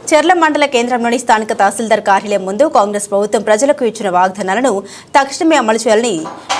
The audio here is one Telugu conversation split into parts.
చెర్ల మండల కేంద్రంలోని స్థానిక తహసీల్దార్ కార్యాలయం ముందు కాంగ్రెస్ ప్రభుత్వం ప్రజలకు ఇచ్చిన వాగ్దానాలను తక్షణమే అమలు చేయాలని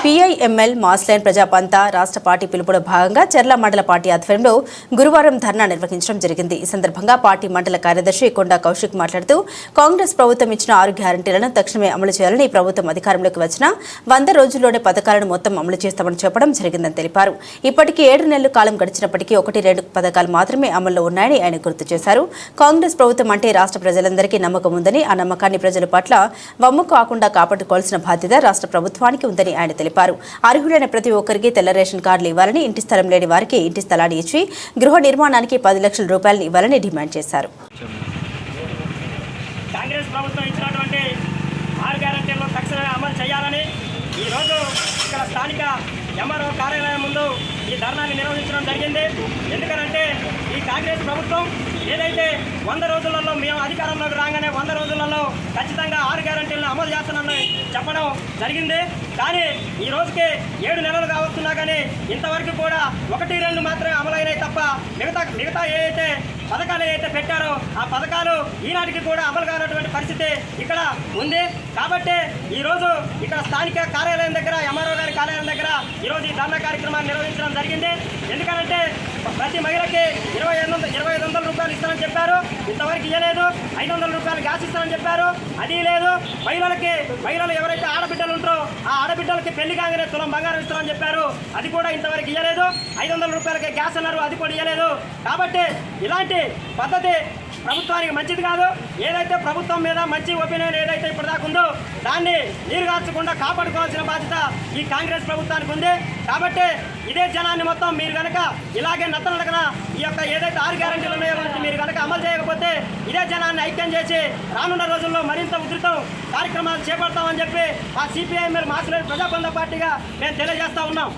పీఐఎంఎల్ మాస్లైన్ ప్రజాపంత రాష్ట్ర పార్టీ పిలుపులో భాగంగా చెర్ల మండల పార్టీ ఆధ్వర్యంలో గురువారం ధర్నా నిర్వహించడం జరిగింది. ఈ సందర్భంగా పార్టీ మండల కార్యదర్శి కొండా కౌశిక్ మాట్లాడుతూ కాంగ్రెస్ ప్రభుత్వం ఇచ్చిన ఆరు గ్యారంటీలను తక్షణమే అమలు చేయాలని ప్రభుత్వం అధికారంలోకి వచ్చిన వంద రోజుల్లోనే పథకాలను మొత్తం అమలు చేస్తామని చెప్పడం జరిగిందని తెలిపారు. ఇప్పటికీ ఏడు నెలలు కాలం గడిచినప్పటికీ ఒకటి రెండు పథకాలు మాత్రమే అమల్లో ఉన్నాయని ఆయన గుర్తు చేశారు. కాంగ్రెస్ ప్రభుత్వం అంటే రాష్ట్ర ప్రజలందరికీ నమ్మకం ఉందని ఆ నమ్మకాన్ని ప్రజల పట్ల వమ్ము కాకుండా కాపాడుకోవాల్సిన బాధ్యత రాష్ట్ర ప్రభుత్వానికి ఉందని ఆయన తెలిపారు. అర్హులైన ప్రతి ఒక్కరికి తెల్ల రేషన్ కార్డులు ఇవ్వాలని ఇంటి స్థలం లేని వారికి ఇంటి స్థలాన్ని ఇచ్చి గృహ నిర్మాణానికి పది లక్షల రూపాయలను ఇవ్వాలని డిమాండ్ చేశారు. కాంగ్రెస్ ప్రభుత్వం ఇచ్చినటువంటి ఆరు గ్యారంటీలను తక్షణమే అమలు చేయాలని ఈరోజు ఇక్కడ స్థానిక ఎంఆర్ఓ కార్యాలయం ముందు ఈ ధర్నాన్ని నిర్వహించడం జరిగింది. ఎందుకంటే కాంగ్రెస్ ప్రభుత్వం ఏదైతే వంద రోజులలో మేము అధికారంలోకి రాగానే వంద రోజులలో ఖచ్చితంగా ఆరు గ్యారంటీలను అమలు చేస్తానని చెప్పడం జరిగింది. కానీ ఈ రోజుకి ఏడు నెలలు కావస్తున్నా కానీ ఇంతవరకు కూడా ఒకటి రెండు మాత్రమే తప్ప మిగతా మిగతా ఏదైతే పథకాలు ఏదైతే పెట్టారో ఆ పథకాలు ఈనాటికి కూడా అమలు కానటువంటి పరిస్థితి ఇక్కడ ఉంది. కాబట్టి ఈరోజు ఇక్కడ స్థానిక కార్యాలయం దగ్గర ఎంఆర్ఓ గారి కార్యాలయం దగ్గర ఈరోజు ఈ ధర్నా కార్యక్రమాన్ని నిర్వహించడం జరిగింది. ఎందుకంటే ప్రతి మహిళకి ఇరవై ఐదు వందల ఇరవై ఐదు వందల రూపాయలు ఇస్తానని చెప్పారు. ఇంతవరకు ఇవ్వలేదు ఐదు వందల రూపాయలు గ్యాస్ ఇస్తానని చెప్పారు. అది లేదు. మహిళలకి మహిళలు ఎవరైతే ఆడబిడ్డలు ఉంటారో ఆ ఆడబిడ్డలకి పెళ్ళి కాగానే తులం బంగారం ఇస్తామని చెప్పారు. అది కూడా ఇంతవరకు ఇవ్వలేదు ఐదు వందల రూపాయలకి గ్యాస్ అన్నారు. అది కూడా ఇవ్వలేదు కాబట్టి ఇలాంటి పద్ధతి ప్రభుత్వానికి మంచిది కాదు. ఏదైతే ప్రభుత్వం మీద మంచి ఒపీనియన్ ఏదైతే ఇప్పటిదాకా ఉందో దాన్ని నీరుగార్చకుండా కాపాడుకోవాల్సిన బాధ్యత ఈ కాంగ్రెస్ ప్రభుత్వానికి ఉంది. కాబట్టి ఇదే జనాన్ని మొత్తం మీరు కనుక ఇలాగే నత్తనడకన ఈ యొక్క ఏదైతే ఆరు గ్యారంటీలు ఉన్నాయో మీరు కనుక అమలు చేయకపోతే ఇదే జనాన్ని ఐక్యం చేసి రానున్న రోజుల్లో మరింత ఉధృతం కార్యక్రమాలు చేపడతామని చెప్పి ఆ సిపిఐ మీరు మాసులేని ప్రజాబంధ పార్టీగా మేము తెలియజేస్తా ఉన్నాం.